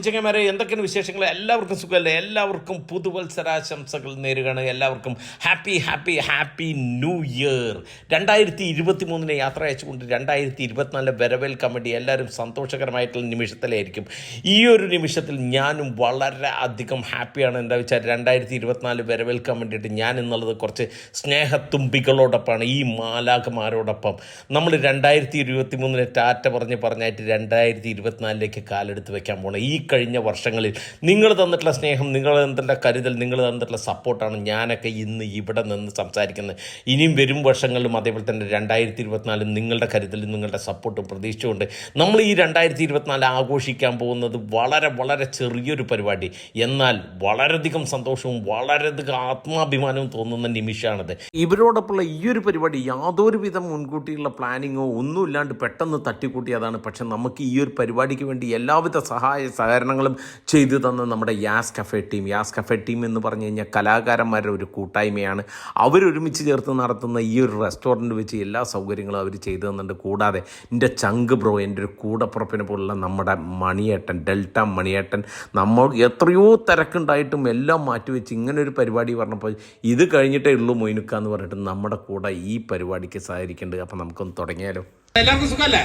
ചങ്ങന്മാരെ എന്തൊക്കെയാണ് വിശേഷങ്ങൾ? എല്ലാവർക്കും സുഖമല്ലേ? എല്ലാവർക്കും പുതുവത്സരാശംസകൾ നേരുകയാണ്. എല്ലാവർക്കും happy happy happy new year. രണ്ടായിരത്തി ഇരുപത്തി മൂന്നിനെ യാത്ര അയച്ചുകൊണ്ട് രണ്ടായിരത്തി ഇരുപത്തിനാലിലെ വരവേൽക്കാൻ വേണ്ടി എല്ലാവരും സന്തോഷകരമായിട്ടുള്ള നിമിഷത്തിലായിരിക്കും. ഈ ഒരു നിമിഷത്തിൽ ഞാനും വളരെ അധികം ഹാപ്പിയാണ്. എന്താ വെച്ചാൽ രണ്ടായിരത്തി ഇരുപത്തിനാല് വരവേൽക്കാൻ വേണ്ടിയിട്ട് ഞാൻ എന്നുള്ളത് കുറച്ച് സ്നേഹത്തുമ്പികളോടൊപ്പമാണ്. ഈ മാലാഖമാരോടൊപ്പം. നമ്മൾ രണ്ടായിരത്തി ഇരുപത്തി മൂന്നിന് ടാറ്റ പറഞ്ഞ് പറഞ്ഞായിട്ട് രണ്ടായിരത്തി ഇരുപത്തിനാലിലേക്ക് കാലെടുത്ത് വെക്കാൻ പോകണം ഈ കഴിഞ്ഞ വർഷങ്ങളിൽ നിങ്ങൾ തന്നിട്ടുള്ള സ്നേഹം നിങ്ങൾ തന്നിട്ടുള്ള കരുതൽ നിങ്ങൾ തന്നിട്ടുള്ള സപ്പോർട്ടാണ് ഞാനൊക്കെ ഇന്ന് ഇവിടെ നിന്ന് സംസാരിക്കുന്നത്. ഇനിയും വരും വർഷങ്ങളിലും അതേപോലെ തന്നെ രണ്ടായിരത്തി ഇരുപത്തിനാലും നിങ്ങളുടെ കരുതലും നിങ്ങളുടെ സപ്പോർട്ടും പ്രതീക്ഷിച്ചുകൊണ്ട് നമ്മൾ ഈ രണ്ടായിരത്തി ഇരുപത്തിനാല് ആഘോഷിക്കാൻ പോകുന്നത് വളരെ വളരെ ചെറിയൊരു പരിപാടി. എന്നാൽ വളരെയധികം സന്തോഷവും വളരെയധികം ആത്മാഭിമാനവും തോന്നുന്ന നിമിഷമാണത്. ഇവരോടൊപ്പമുള്ള ഈ ഒരു പരിപാടി യാതൊരു വിധം മുൻകൂട്ടിയുള്ള പ്ലാനിങ്ങോ ഒന്നുമില്ലാണ്ട് പെട്ടെന്ന് തട്ടിക്കൂട്ടിയതാണ് പക്ഷെ നമുക്ക് ഈ ഒരു പരിപാടിക്ക് വേണ്ടി എല്ലാവിധ സഹായ സഹകരണങ്ങളും ചെയ്തു തന്ന നമ്മുടെ Yas cafe team. Yas cafe team എന്ന് പറഞ്ഞു കഴിഞ്ഞാൽ കലാകാരന്മാരുടെ ഒരു കൂട്ടായ്മയാണ്. അവരൊരുമിച്ച് ചേർത്ത് നടത്തുന്ന ഈ ഒരു റെസ്റ്റോറന്റ് വെച്ച് എല്ലാ സൗകര്യങ്ങളും അവർ ചെയ്തു തന്നിട്ടുണ്ട്. കൂടാതെ എന്റെ ചങ്ക് ബ്രോ എന്റെ ഒരു കൂടപ്പുറപ്പിനെ പോലുള്ള നമ്മുടെ മണിയേട്ടൻ ഡെൽറ്റ മണിയേട്ടൻ നമ്മൾ എത്രയോ തിരക്കുണ്ടായിട്ടും എല്ലാം മാറ്റിവെച്ച് ഇങ്ങനെ ഒരു പരിപാടി പറഞ്ഞപ്പോൾ ഇത് കഴിഞ്ഞിട്ടേ ഉള്ളൂ മൊയിനുക്ക എന്ന് പറഞ്ഞിട്ട് നമ്മുടെ കൂടെ ഈ പരിപാടിക്ക് സഹകരിക്കേണ്ടത്. അപ്പം നമുക്കൊന്ന് തുടങ്ങിയാലോ? എല്ലാവർക്കും സുഖല്ലേ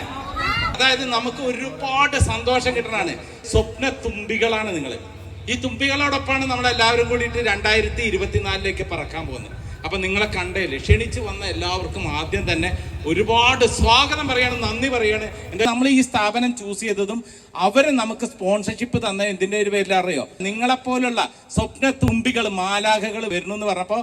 അതായത് നമുക്ക് ഒരുപാട് സന്തോഷം കിട്ടണാണ് സ്വപ്ന തുമ്പികളാണ് നിങ്ങൾ ഈ തുമ്പികളോടൊപ്പമാണ് നമ്മൾ എല്ലാവരും കൂടിയിട്ട് രണ്ടായിരത്തി ഇരുപത്തിനാലിലേക്ക് പറക്കാൻ പോകുന്നത്. അപ്പൊ നിങ്ങളെ കണ്ടേ ക്ഷണിച്ചു വന്ന എല്ലാവർക്കും ആദ്യം തന്നെ ഒരുപാട് സ്വാഗതം പറയാണ് നന്ദി പറയാണ്. എന്താ നമ്മൾ ഈ സ്ഥാപനം ചൂസ് ചെയ്തതും അവരെ നമുക്ക് സ്പോൺസർഷിപ്പ് തന്ന എന്തിന്റെ ഒരു പേരിൽ അറിയോ നിങ്ങളെപ്പോലുള്ള സ്വപ്ന തുമ്പികൾ മാലാഖകൾ വരുന്നു എന്ന് പറഞ്ഞപ്പോ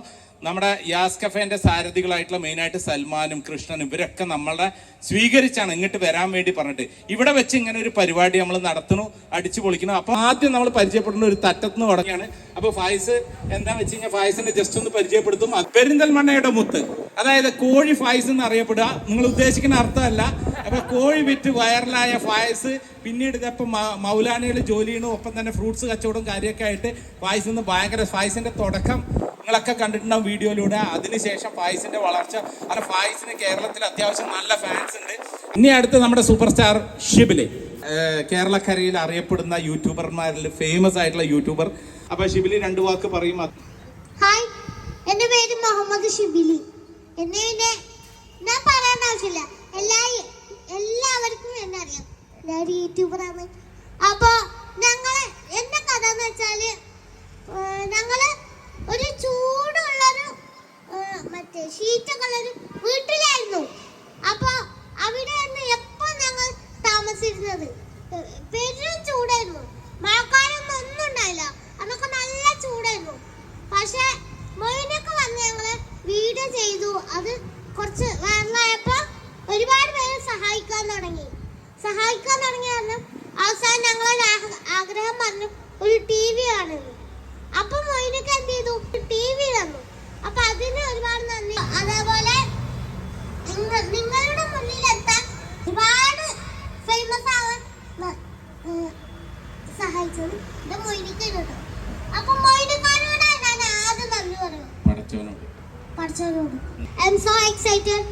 നമ്മുടെ യാസ് കഫേന്റെ സാരഥികളായിട്ടുള്ള മെയിനായിട്ട് സൽമാനും കൃഷ്ണനും ഇവരൊക്കെ നമ്മളെ സ്വീകരിച്ചാണ് ഇങ്ങോട്ട് വരാൻ വേണ്ടി പറഞ്ഞിട്ട്. ഇവിടെ വെച്ച് ഇങ്ങനെ ഒരു പരിപാടി നമ്മൾ നടത്തണു അടിച്ചു പൊളിക്കണം അപ്പൊ ആദ്യം നമ്മൾ പരിചയപ്പെടുന്ന ഒരു തറ്റത്തുനിന്ന് തുടങ്ങിയാണ്. അപ്പൊ ഫായിസ് എന്താ വെച്ച് കഴിഞ്ഞാൽ ഫായ്സിനെ ജസ്റ്റ് ഒന്ന് പരിചയപ്പെടുത്തും. പെരിന്തൽമണ്ണയുടെ മുത്ത്. അതായത് കോഴി ഫായിസ് എന്ന് അറിയപ്പെടുക നിങ്ങൾ ഉദ്ദേശിക്കുന്ന അർത്ഥമല്ല. അപ്പൊ കോഴി വിറ്റ് വൈറലായ ഫായസ് പിന്നീട് ഇതപ്പം മൗലാനയിൽ ജോലി ചെയ്യണു ഒപ്പം തന്നെ ഫ്രൂട്ട്സ് കച്ചവടം കാര്യമൊക്കെ ആയിട്ട് ഫായിസ് നിന്ന് ഭയങ്കര ഫായിസിന്റെ തുടക്കം നിങ്ങളൊക്കെ കണ്ടിട്ടുണ്ടാവും വീഡിയോയിലൂടെ. അതിനുശേഷം ഫായിസിന്റെ വളർച്ച. അങ്ങനെ ഫായിസിന് കേരളത്തിൽ അത്യാവശ്യം നല്ല ഫാൻസ് ഉണ്ട്. ഇനി അടുത്ത് നമ്മുടെ സൂപ്പർ സ്റ്റാർ ഷിബിലെ കേരളക്കരയിൽ അറിയപ്പെടുന്ന യൂട്യൂബർമാരിൽ ഫേമസ് ആയിട്ടുള്ള യൂട്യൂബർ. അപ്പൊ ഷിബിലി രണ്ട് വാക്ക് പറയും. ഹായ് എന്റെ പേര് മുഹമ്മദ് ഷിബിലി. എന്നെ ഞാൻ പറയാൻ ആവശ്യമില്ല. എല്ലാ എല്ലാവർക്കും എന്നെ അറിയാം. ഞാൻ യൂട്യൂബറാണ് അപ്പൊ ഞങ്ങൾ എന്റെ കഥ എന്ന് വെച്ചാൽ ഞങ്ങൾ ഒരു ചൂടുള്ളൊരു മറ്റേ ഷീറ്റൊക്കെ ഉള്ളൊരു വീട്ടിലായിരുന്നു. അപ്പൊ അവിടെ എപ്പോ ഞങ്ങൾ താമസിച്ചിരുന്നത്? പെരും ചൂടായിരുന്നു മഴക്കാലൊന്നും ഒന്നും ഉണ്ടായില്ല അന്നൊക്കെ നല്ല ചൂടായിരുന്നു പക്ഷെ മൊയിനൊക്കെ വന്ന് ഞങ്ങൾ വീഡിയോ ചെയ്തു അത് കുറച്ച് വൈറലായപ്പോ ഒരുപാട് പേര് സഹായിക്കാൻ തുടങ്ങി സഹായിക്കാൻ തുടങ്ങി കാരണം അവസാനം ഞങ്ങളൊരു ആഹ- ആഗ്രഹം പറഞ്ഞു ഒരു ടി വി കാണുന്നു അപ്പൊ മൊയിനൊക്കെ എന്ത് ചെയ്തു ടി വി തന്നു അപ്പൊ അതിന് ഒരുപാട് നന്ദി അതേപോലെ നിങ്ങ- നിങ്ങളുടെ മുന്നിൽ എത്താൻ ഒരുപാട് ഫേമസ് ആവാൻ ന- ഏഹ് സഹായിച്ചത് എന്റെ മൊയ്നിക്ക് കേട്ടോ അപ്പൊ മൊയ്നിക്കാരോടാ ഞാൻ ആദ്യം നന്ദി പറയും പടച്ചവനോട് പഠിച്ചവരോട് ഐ എം സോ എക്സൈറ്റഡ്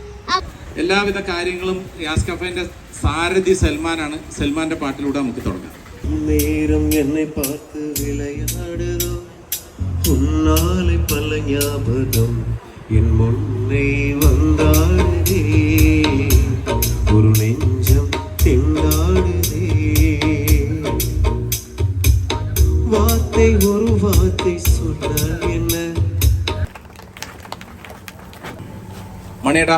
എല്ലാവിധ കാര്യങ്ങളും യാസ് കഫേന്റെ സാരഥി സൽമാനാണ് സൽമാന്റെ പാട്ടിലൂടെ നമുക്ക് തുടങ്ങാം நேரம் என்னை பார்த்து விளையாடுதோ உன்னாலை பல ஞாபகம் என் முன்னே வந்தாடுதே வார்த்தை ஒரு வார்த்தை சொன்னால் என்ன മണിയേട്ടാ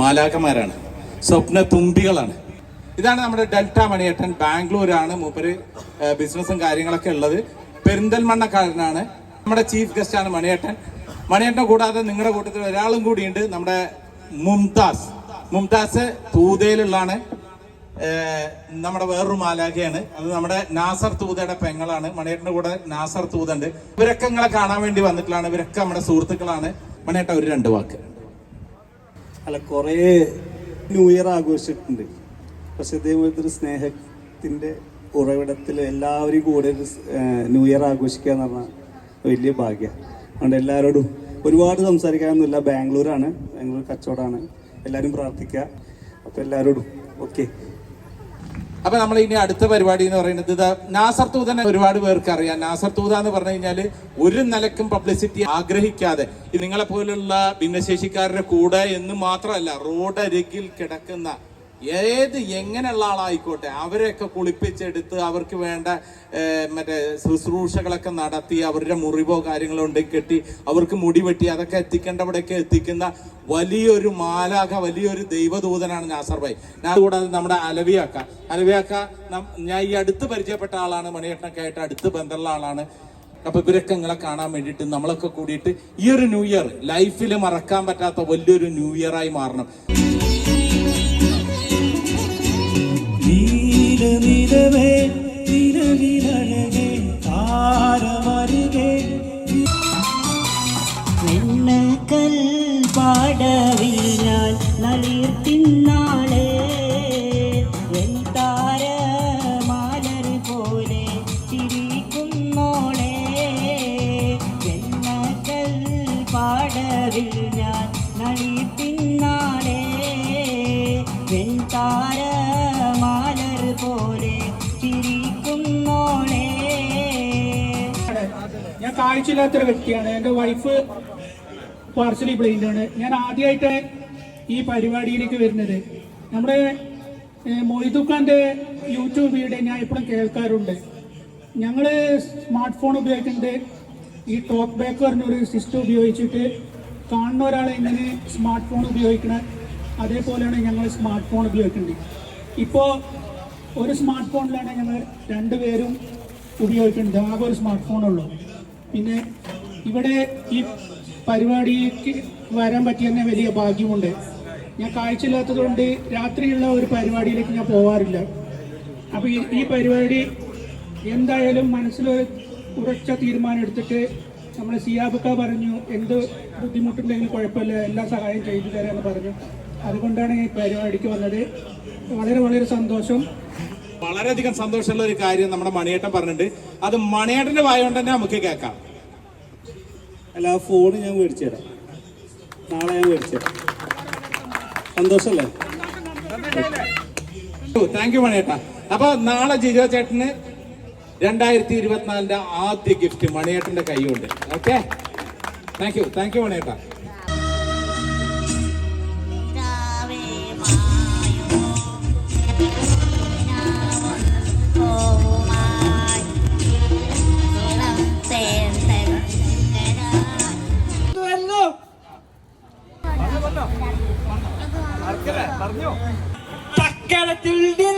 മാലാക്കന്മാരാണ് സ്വപ്ന തുമ്പികളാണ് ഇതാണ് നമ്മുടെ ഡെൽറ്റ മണിയേട്ടൻ ബാംഗ്ലൂരാണ് മൂപ്പര് ഏഹ്, ബിസിനസ്സും കാര്യങ്ങളൊക്കെ ഉള്ളത് പെരിന്തൽമണ്ണക്കാരനാണ് നമ്മുടെ ചീഫ് ഗസ്റ്റ് ആണ് മണിയേട്ടൻ മണിയേട്ടനെ കൂടാതെ നിങ്ങളുടെ കൂട്ടത്തിൽ ഒരാളും കൂടിയുണ്ട് നമ്മുടെ മുംതാസ് മുംതാസ് തൂതയിലുള്ളതാണ് ഏഹ്, നമ്മുടെ വേറൊരു മാലാഖയാണ്. അത് നമ്മുടെ നാസർ തൂതയുടെ പെങ്ങളാണ്. മണിയേട്ടന്റെ കൂടെ നാസർ തൂതുണ്ട്. ഇവരൊക്കെ നിങ്ങളെ കാണാൻ വേണ്ടി വന്നിട്ടുള്ളതാണ് ഇവരൊക്കെ നമ്മുടെ സുഹൃത്തുക്കളാണ്. മണിയേട്ട ഒരു രണ്ട് വാക്ക്. അല്ല കുറേ ന്യൂ ഇയർ ആഘോഷിച്ചിട്ടുണ്ട്. പക്ഷെ ഇതേപോലത്തെ ഒരു സ്നേഹത്തിന്റെ ഉറവിടത്തിൽ എല്ലാവരും കൂടെ ഒരു ന്യൂ ഇയർ ആഘോഷിക്കുക എന്ന് പറഞ്ഞാൽ വലിയ ഭാഗ്യം. അതുകൊണ്ട് എല്ലാവരോടും ഒരുപാട് സംസാരിക്കാനൊന്നുമില്ല. ബാംഗ്ലൂരാണ്. ബാംഗ്ലൂർ കച്ചവടമാണ്. എല്ലാവരും പ്രാർത്ഥിക്കുക. അപ്പോൾ എല്ലാവരോടും ഓക്കെ. അപ്പൊ നമ്മൾ ഇനി അടുത്ത പരിപാടി എന്ന് പറയുന്നത് നാസർ തൂതനെ ഒരുപാട് പേർക്ക് അറിയാം. നാസർ തൂത എന്ന് പറഞ്ഞു കഴിഞ്ഞാൽ ഒരു നിലക്കും പബ്ലിസിറ്റി ആഗ്രഹിക്കാതെ നിങ്ങളെ പോലുള്ള ഭിന്നശേഷിക്കാരുടെ കൂടെ എന്ന് മാത്രമല്ല റോഡരികിൽ കിടക്കുന്ന ഏത് എങ്ങനെയുള്ള ആളായിക്കോട്ടെ അവരെയൊക്കെ കുളിപ്പിച്ചെടുത്ത് അവർക്ക് വേണ്ട മറ്റേ ശുശ്രൂഷകളൊക്കെ നടത്തി അവരുടെ മുറിവോ കാര്യങ്ങളോ ഉണ്ടെങ്കിൽ കെട്ടി അവർക്ക് മുടി വെട്ടി അതൊക്കെ എത്തിക്കേണ്ടവിടെയൊക്കെ എത്തിക്കുന്ന വലിയൊരു മാലാഖ വലിയൊരു ദൈവദൂതനാണ് നാസർ ഭായ്. ഞാൻ കൂടാതെ നമ്മുടെ അലവിയാക്ക അലവിയാക്ക ഞാൻ ഈ അടുത്ത് പരിചയപ്പെട്ട ആളാണ് മണിയട്ടനൊക്കെ ആയിട്ട് അടുത്ത് ബന്ധമുള്ള ആളാണ്. അപ്പൊ ഇവരൊക്കെ നിങ്ങളെ കാണാൻ വേണ്ടിയിട്ട് നമ്മളൊക്കെ കൂടിയിട്ട് ഈ ഒരു ന്യൂ ഇയർ ലൈഫിൽ മറക്കാൻ പറ്റാത്ത വലിയൊരു ന്യൂ ഇയറായി മാറണം. നീലനിലവേ നിലവിലഴകേ താരമരുകേ. വെണ്ണക്കൽ പാടവിൽ ഞാൻ നളിർത്തിന്നാളെ ഞാൻ കാഴ്ചയില്ലാത്തൊരു വ്യക്തിയാണ്. എന്റെ വൈഫ് പാർസലി ആണ്. ഞാൻ ആദ്യമായിട്ട് ഈ പരിപാടിയിലേക്ക് വരുന്നത്. നമ്മുടെ മൊയ്തുഖാന്റെ യൂട്യൂബ് വീഡിയോ ഞാൻ എപ്പോഴും കേൾക്കാറുണ്ട്. ഞങ്ങൾ സ്മാർട്ട് ഫോൺ ഉപയോഗിക്കുന്നത് ഈ ടോക്ക് ബാക്ക് പറഞ്ഞൊരു സിസ്റ്റം ഉപയോഗിച്ചിട്ട് കാണുന്ന ഒരാളെ എങ്ങനെ സ്മാർട്ട് ഫോൺ ഉപയോഗിക്കണം അതേപോലെയാണ് ഞങ്ങൾ സ്മാർട്ട് ഫോൺ ഉപയോഗിക്കുന്നത്. ഇപ്പോൾ ഒരു സ്മാർട്ട് ഫോണിലാണ് ഞങ്ങൾ രണ്ടുപേരും ഉപയോഗിക്കുന്നത്. ആകെ ഒരു സ്മാർട്ട് ഫോണുള്ളൂ പിന്നെ ഇവിടെ ഈ പരിപാടിക്ക് വരാൻ പറ്റിയ തന്നെ വലിയ ഭാഗ്യമുണ്ട്. ഞാൻ കാഴ്ചയില്ലാത്തതുകൊണ്ട് രാത്രിയുള്ള ഒരു പരിപാടിയിലേക്ക് ഞാൻ പോവാറില്ല. അപ്പോൾ ഈ പരിപാടി എന്തായാലും മനസ്സിൽ ഉറച്ച തീരുമാനം എടുത്തിട്ട് നമ്മൾ സിയാബക്ക പറഞ്ഞു എന്ത് ബുദ്ധിമുട്ടുണ്ടെങ്കിലും കുഴപ്പമില്ല എല്ലാ സഹായം ചെയ്തു തരാമെന്ന് പറഞ്ഞു. അതുകൊണ്ടാണ് ഈ പരിപാടിക്ക് വന്നത്. വളരെ വളരെ സന്തോഷം. വളരെയധികം സന്തോഷമുള്ള ഒരു കാര്യം നമ്മുടെ മണിയേട്ടൻ പറഞ്ഞിട്ടുണ്ട്. അത് മണിയേട്ടന്റെ വായ കൊണ്ട് തന്നെ നമുക്ക് കേൾക്കാം. അല്ല ആ ഫോൺ ഞാൻ മേടിച്ചു തരാം. നാളെ ഞാൻ മേടിച്ചു തരാം. സന്തോഷമല്ലേ? താങ്ക് യു മണിയേട്ട. അപ്പൊ നാളെ ജിജോ ചേട്ടന് രണ്ടായിരത്തി ഇരുപത്തിനാലിന്റെ ആദ്യ ഗിഫ്റ്റ് മണിയേട്ടന്റെ കൈയുണ്ട് okay thank you thank you മണിയേട്ട. ചക്കരത്തുള്ളിൽ തേറ്റുമത്തൽ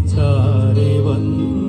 ചാരി വന്നോളെ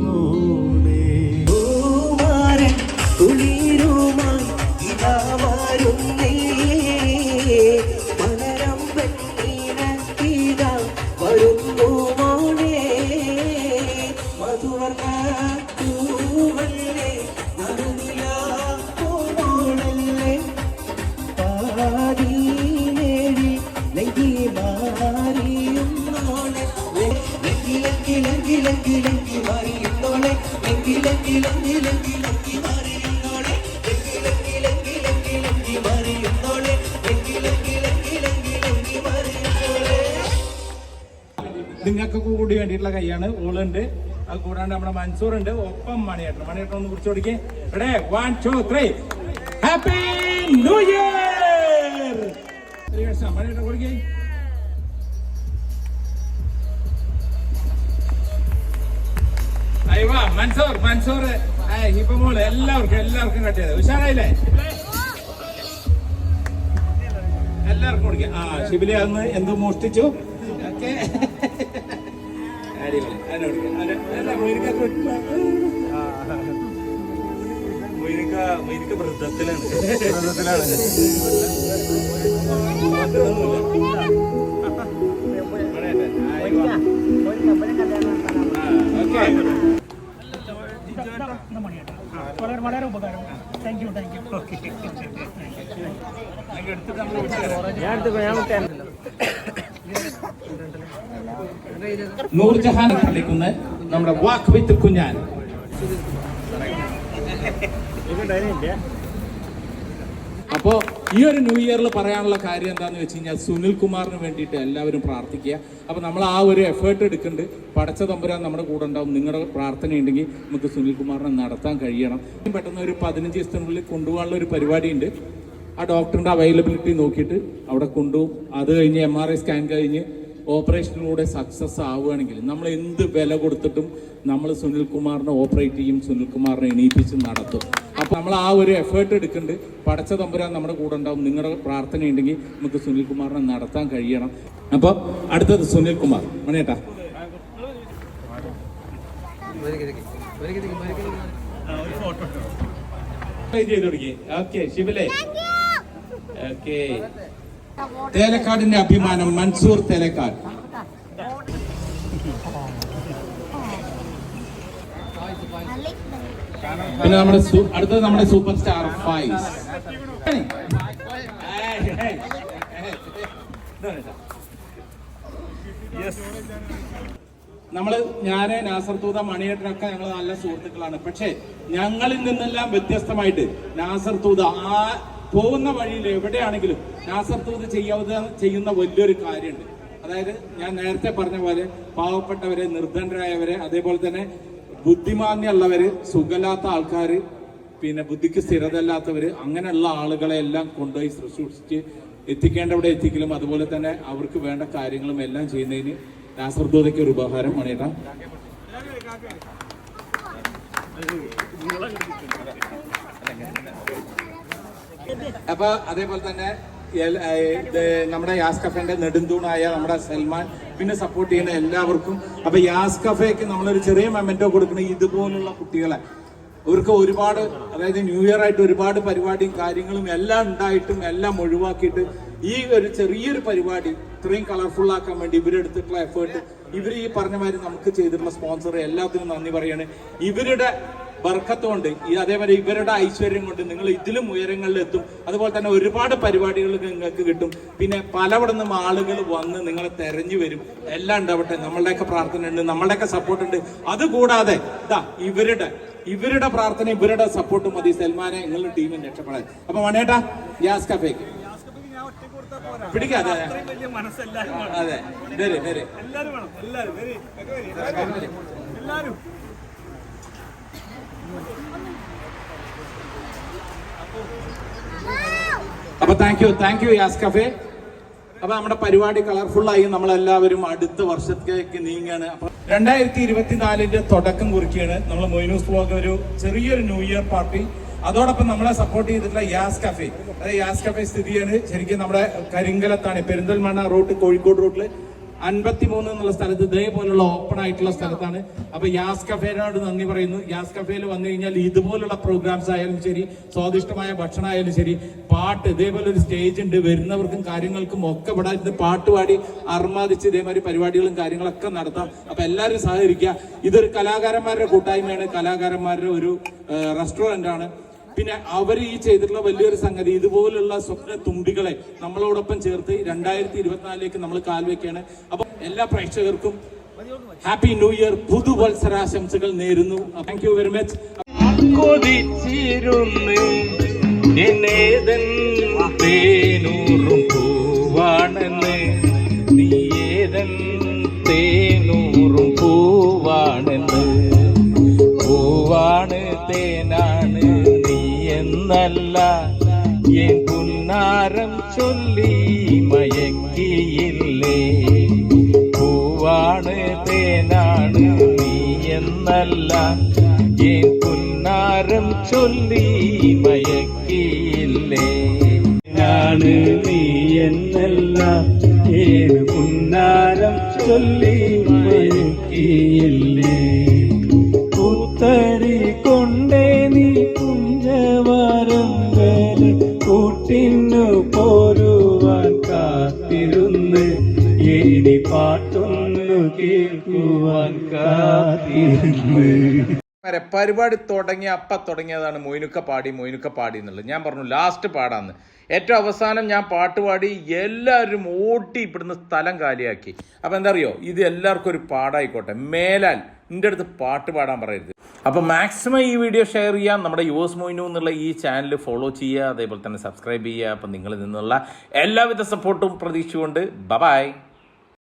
നിങ്ങൾക്ക് കൂടി വേണ്ടിയിട്ടുള്ള കൈയാണ്. ഓളുണ്ട്. അത് കൂടാണ്ട് നമ്മുടെ മൻസൂർ ഉണ്ട് ഒപ്പം മണിയേട്ടൻ. മണിയേട്ടൻ ഒന്ന് കുറിച്ച് കൊടുക്കേ. ഇവിടെ one two three happy new year Mansoor Mansoor. ഇപ്പൊ എല്ലാവർക്കും എല്ലാവർക്കും കട്ട് ചെയ്ത് ഉഷാറായില്ലേ? എല്ലാവർക്കും കൊടുക്കാം. ആ ഷിബില അന്ന് എന്തോ മോഷ്ടിച്ചു. ഓക്കെ. അടിപൊളി. അതിനെ കൊടുക്കാം. മൊയ്നിക്ക മൊയ്നിക്ക വൃദ്ധത്തിലാണ്. വൃദ്ധത്തിലാണ്. വളരെ വളരെ ഉപകാരം. Thank you thank you Noorjahan കളിക്കുന്ന നമ്മുടെ വാക്ക് വിത്ത് കുഞ്ഞാൻ. അപ്പോ ഈ ഒരു ന്യൂ ഇയറിൽ പറയാനുള്ള കാര്യം എന്താണെന്ന് വെച്ച് കഴിഞ്ഞാൽ സുനിൽ കുമാറിന് വേണ്ടിയിട്ട് എല്ലാവരും പ്രാർത്ഥിക്കുക. അപ്പോൾ നമ്മൾ ആ ഒരു എഫേർട്ട് എടുക്കുന്നുണ്ട്. പടച്ച തമ്പുരാൻ നമ്മുടെ കൂടെ ഉണ്ടാവും. നിങ്ങളുടെ പ്രാർത്ഥന ഉണ്ടെങ്കിൽ നമുക്ക് സുനിൽ കുമാറിനെ നടത്താൻ കഴിയണം. പെട്ടെന്ന് ഒരു പതിനഞ്ച് ദിവസത്തിനുള്ളിൽ കൊണ്ടുപോകാനുള്ള ഒരു പരിപാടി ഉണ്ട്. ആ ഡോക്ടറിന്റെ അവൈലബിലിറ്റി നോക്കിയിട്ട് അവിടെ കൊണ്ടുപോകും. അത് കഴിഞ്ഞ് എം ആർ ഐ സ്കാൻ കഴിഞ്ഞ് ഓപ്പറേഷനിലൂടെ സക്സസ് ആവുകയാണെങ്കിൽ നമ്മൾ എന്ത് വില കൊടുത്തിട്ടും നമ്മൾ സുനിൽ കുമാറിനെ ഓപ്പറേറ്റ് ചെയ്യും. സുനിൽ കുമാറിനെ എണീപ്പിച്ച് നടത്തും. നമ്മൾ ആ ഒരു എഫേർട്ട് എടുക്കുന്നുണ്ട് പടച്ച തമ്പുരാൻ നമ്മുടെ കൂടെ ഉണ്ടാവും. നിങ്ങളുടെ പ്രാർത്ഥന ഉണ്ടെങ്കിൽ നമുക്ക് സുനിൽകുമാറിനെ നടത്താൻ കഴിയണം. അപ്പൊ അടുത്തത് സുനിൽ കുമാർ. മണിയേട്ടാ. ചെയ്തു തുടങ്ങി. ഓക്കെ ശിവലേ. ഓക്കെ തേലക്കാടിന്റെ അഭിമാനം മൻസൂർ തേലക്കാട്. പിന്നെ നമ്മുടെ അടുത്തത് നമ്മുടെ സൂപ്പർ സ്റ്റാർ ഫൈസ്. നമ്മൾ ഞാൻ നാസർത്തൂത മണിയേട്ടനൊക്കെ ഞങ്ങൾ നല്ല സുഹൃത്തുക്കളാണ്. പക്ഷേ ഞങ്ങളിൽ നിന്നെല്ലാം വ്യത്യസ്തമായിട്ട് നാസർത്തൂത ആ പോകുന്ന വഴിയിൽ എവിടെയാണെങ്കിലും നാസർത്തൂത് ചെയ്യാവുന്ന ചെയ്യുന്ന വലിയൊരു കാര്യമുണ്ട്. അതായത് ഞാൻ നേരത്തെ പറഞ്ഞ പോലെ പാവപ്പെട്ടവരെ നിർദ്ധനരായവരെ അതേപോലെ തന്നെ ബുദ്ധിമാന്യമുള്ളവര് സുഖമില്ലാത്ത ആൾക്കാർ പിന്നെ ബുദ്ധിക്ക് സ്ഥിരത ഇല്ലാത്തവർ അങ്ങനെയുള്ള ആളുകളെ എല്ലാം കൊണ്ടുപോയി ശുശ്രൂഷിച്ച് എത്തിക്കേണ്ടവിടെ എത്തിക്കലും അതുപോലെ തന്നെ അവർക്ക് വേണ്ട കാര്യങ്ങളും എല്ലാം ചെയ്യുന്നതിന് നാസർദൂതയ്ക്ക് ഒരു ഉപഹാരം മണിയേട്ടാ അപ്പൊ അതേപോലെ തന്നെ നമ്മുടെ യാസ് കഫേന്റെ നെടുന്തൂണായ നമ്മുടെ സൽമാൻ. പിന്നെ സപ്പോർട്ട് ചെയ്യുന്ന എല്ലാവർക്കും. അപ്പൊ യാസ് കഫേക്ക് നമ്മളൊരു ചെറിയ മെമെന്റോ കൊടുക്കുന്ന ഇതുപോലുള്ള കുട്ടികളെ. അവർക്ക് ഒരുപാട് അതായത് ന്യൂ ഇയർ ആയിട്ട് ഒരുപാട് പരിപാടിയും കാര്യങ്ങളും എല്ലാം ഉണ്ടായിട്ടും എല്ലാം ഒഴിവാക്കിയിട്ട് ഈ ഒരു ചെറിയൊരു പരിപാടി ഇത്രയും കളർഫുൾ ആക്കാൻ വേണ്ടി ഇവരെടുത്തിട്ടുള്ള എഫേർട്ട് ഇവർ ഈ പറഞ്ഞ മാതിരി നമുക്ക് ചെയ്തിട്ടുള്ള സ്പോൺസർ എല്ലാത്തിനും നന്ദി പറയാണ്. ഇവരുടെ ബർക്കത്ത് കൊണ്ട് ഈ അതേപോലെ ഇവരുടെ ഐശ്വര്യം കൊണ്ട് നിങ്ങൾ ഇതിലും ഉയരങ്ങളിൽ എത്തും. അതുപോലെ തന്നെ ഒരുപാട് പരിപാടികൾ നിങ്ങൾക്ക് കിട്ടും. പിന്നെ പലവിടെ നിന്നും ആളുകൾ വന്ന് നിങ്ങളെ തെരഞ്ഞു വരും. എല്ലാം ഉണ്ടാവട്ടെ. നമ്മളുടെയൊക്കെ പ്രാർത്ഥന ഉണ്ട് നമ്മളുടെയൊക്കെ സപ്പോർട്ട് ഉണ്ട്. അതുകൂടാതെ ഇതാ ഇവരുടെ ഇവരുടെ പ്രാർത്ഥന ഇവരുടെ സപ്പോർട്ട് മതി. സൽമാനെ നിങ്ങളുടെ ടീമിന് രക്ഷപ്പെടാൻ. അപ്പൊ മണേട്ടാ ഗ്യാസ് കഫേക്ക് പിടിക്കാതെ? അതെ. വരെ വരെ. അപ്പൊ thank you thank you Yas cafe അപ്പൊ നമ്മുടെ പരിപാടി കളർഫുൾ ആയി. നമ്മളെല്ലാവരും അടുത്ത വർഷത്തേക്ക് നീങ്ങാണ്. അപ്പൊ രണ്ടായിരത്തി ഇരുപത്തിനാലിന്റെ തുടക്കം കുറിക്കുകയാണ്. നമ്മൾ മൊയ്നൂസ് ബ്ലോഗ് ഒരു ചെറിയൊരു ന്യൂ ഇയർ പാർട്ടി അതോടൊപ്പം നമ്മളെ സപ്പോർട്ട് ചെയ്തിട്ടുള്ള യാസ് കഫേ അതായത് യാസ് കഫേ സ്ഥിതിയാണ് ശരിക്കും നമ്മുടെ കരിങ്കലത്താണ് പെരിന്തൽമണ്ണ റൂട്ട് കോഴിക്കോട് റൂട്ടിൽ അൻപത്തിമൂന്ന് എന്നുള്ള സ്ഥലത്ത് ഇതേപോലുള്ള ഓപ്പൺ ആയിട്ടുള്ള സ്ഥലത്താണ്. അപ്പൊ യാസ് കഫേനോട് നന്ദി പറയുന്നു. യാസ് കഫേയിൽ വന്നു കഴിഞ്ഞാൽ ഇതുപോലുള്ള പ്രോഗ്രാംസ് ആയാലും ശരി സ്വാദിഷ്ടമായ ഭക്ഷണം ആയാലും ശരി പാട്ട് ഇതേപോലെ ഒരു സ്റ്റേജ് ഉണ്ട്. വരുന്നവർക്കും കാര്യങ്ങൾക്കും ഒക്കെ ഇവിടെ ഇരുന്ന് പാട്ടുപാടി അർമാദിച്ച് ഇതേമാതിരി പരിപാടികളും കാര്യങ്ങളൊക്കെ നടത്താം. അപ്പൊ എല്ലാവരും സഹകരിക്കുക. ഇതൊരു കലാകാരന്മാരുടെ കൂട്ടായ്മയാണ്. കലാകാരന്മാരുടെ ഒരു റെസ്റ്റോറന്റ് ആണ്. പിന്നെ അവർ ഈ ചെയ്തിട്ടുള്ള വലിയൊരു സംഗതി ഇതുപോലുള്ള സ്വപ്ന തുമ്പികളെ നമ്മളോടൊപ്പം ചേർത്ത് രണ്ടായിരത്തി ഇരുപത്തിനാലിലേക്ക് നമ്മൾ കാൽവെക്കാണ് അപ്പൊ എല്ലാ പ്രേക്ഷകർക്കും ഹാപ്പി ന്യൂ ഇയർ പുതുവത്സരാശംസകൾ നേരുന്നു. താങ്ക് യു വെരി മച്ച് തേനൂറും തേനൂറും പൂവാണെന്ന് പൂവാണ് തേനാണ് നീ എന്നല്ല. എൻ പുന്നാരം ചൊല്ലി മയക്കിയില്ലേ. പൂവാണ് തേനാണ് നീ എന്ന എന്നല്ല. എൻ പുന്നാരം ചൊല്ലി മയക്കിയില്ലേ. ഞാണ് നീ എന്നല്ല. ഏത് പുന്നാരം ചൊല്ലി മയക്കിയില്ലേ. പരിപാടി തുടങ്ങിയ അപ്പ തുടങ്ങിയതാണ് മൊയിനുക്ക പാടി മൊയിനുക്ക പാടി എന്നുള്ളത്. ഞാൻ പറഞ്ഞു ലാസ്റ്റ് പാടാന്ന്. ഏറ്റവും അവസാനം ഞാൻ പാട്ട് പാടി എല്ലാവരും ഓട്ടി ഇവിടുന്ന് സ്ഥലം കാലിയാക്കി. അപ്പം എന്താ അറിയോ ഇത് എല്ലാവർക്കും ഒരു പാടായിക്കോട്ടെ. മേലാൽ എന്റെ അടുത്ത് പാട്ട് പാടാൻ പറയരുത്. അപ്പോൾ മാക്സിമം ഈ വീഡിയോ ഷെയർ ചെയ്യാം നമ്മുടെ യുവസ് മൊയിനു എന്നുള്ള ഈ ചാനൽ ഫോളോ ചെയ്യുക. അതേപോലെ തന്നെ സബ്സ്ക്രൈബ് ചെയ്യുക. അപ്പം നിങ്ങളിൽ നിന്നുള്ള എല്ലാവിധ സപ്പോർട്ടും പ്രതീക്ഷിച്ചുകൊണ്ട്. ബബായ്